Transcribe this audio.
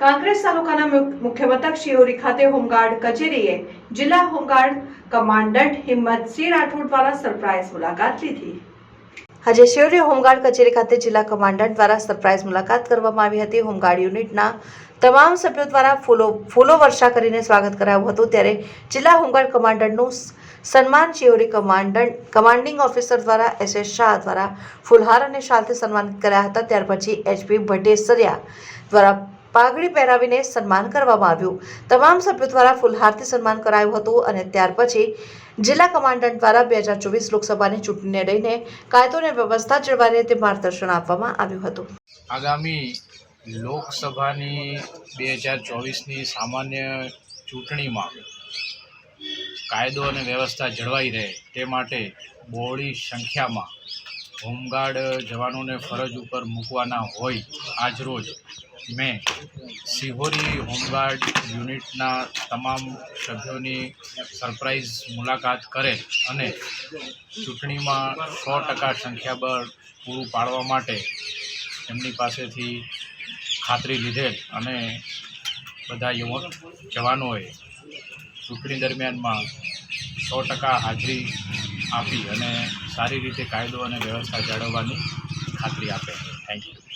કાંકરેજ તાલુકાના મુખ્ય મથક શિહોરી ખાતે હોમગાર્ડ કચેરીએ જિલ્લા હોમગાર્ડ કમાન્ડન્ટ હિંમતસિંહ રાઠોડ દ્વારા સરપ્રાઇઝ મુલાકાત લીધી. આજે શિહોરી હોમગાર્ડ કચેરી ખાતે જિલ્લા કમાન્ડન્ટ દ્વારા સરપ્રાઇઝ મુલાકાત કરવામાં આવી હતી. હોમગાર્ડ યુનિટના તમામ સભ્યો દ્વારા ફૂલો ફૂલો વર્ષા કરીને સ્વાગત કરાયું હતું. ત્યારે જિલ્લા હોમગાર્ડ કમાન્ડન્ટનું સન્માન શિહોરી કમાન્ડન્ટ, કમાન્ડિંગ ઓફિસર દ્વારા એસ એસ શાહ દ્વારા ફુલહાર અને શાલથી સન્માનિત કર્યા હતા. ત્યાર પછી એચપી ભટ્ટેસરિયા દ્વારા પાઘડી પહેરાવીને સન્માન કરવામાં આવ્યું. તમામ સભ્યો દ્વારા ફુલહારથી સન્માન કરાયું હતું અને ત્યાર પછી જિલ્લા કમાન્ડન્ટ દ્વારા બે હજાર ચોવીસ લોકસભાની ચૂંટણીને લઈને કાયદો અને વ્યવસ્થા જળવાઈ તે માર્ગદર્શન આપવામાં આવ્યું હતું. આગામી લોકસભાની બે હજાર ચોવીસની સામાન્ય ચૂંટણીમાં કાયદો અને વ્યવસ્થા જળવાઈ રહે તે માટે બહોળી સંખ્યામાં હોમગાર્ડ જવાનોને ફરજ ઉપર મૂકવાના હોય આજરોજ મેં સિહોરી હોમગાર્ડ યુનિટના તમામ સભ્યોની સરપ્રાઇઝ મુલાકાત કરે અને ચૂંટણીમાં સો ટકા સંખ્યાબળ પૂરું પાડવા માટે એમની પાસેથી ખાતરી લીધેલ અને બધા યુવક જવાનોએ ચૂંટણી દરમિયાનમાં સો ટકા હાજરી આપી અને સારી રીતે કાયદો અને વ્યવસ્થા જાળવવાની ખાતરી આપે. Thank you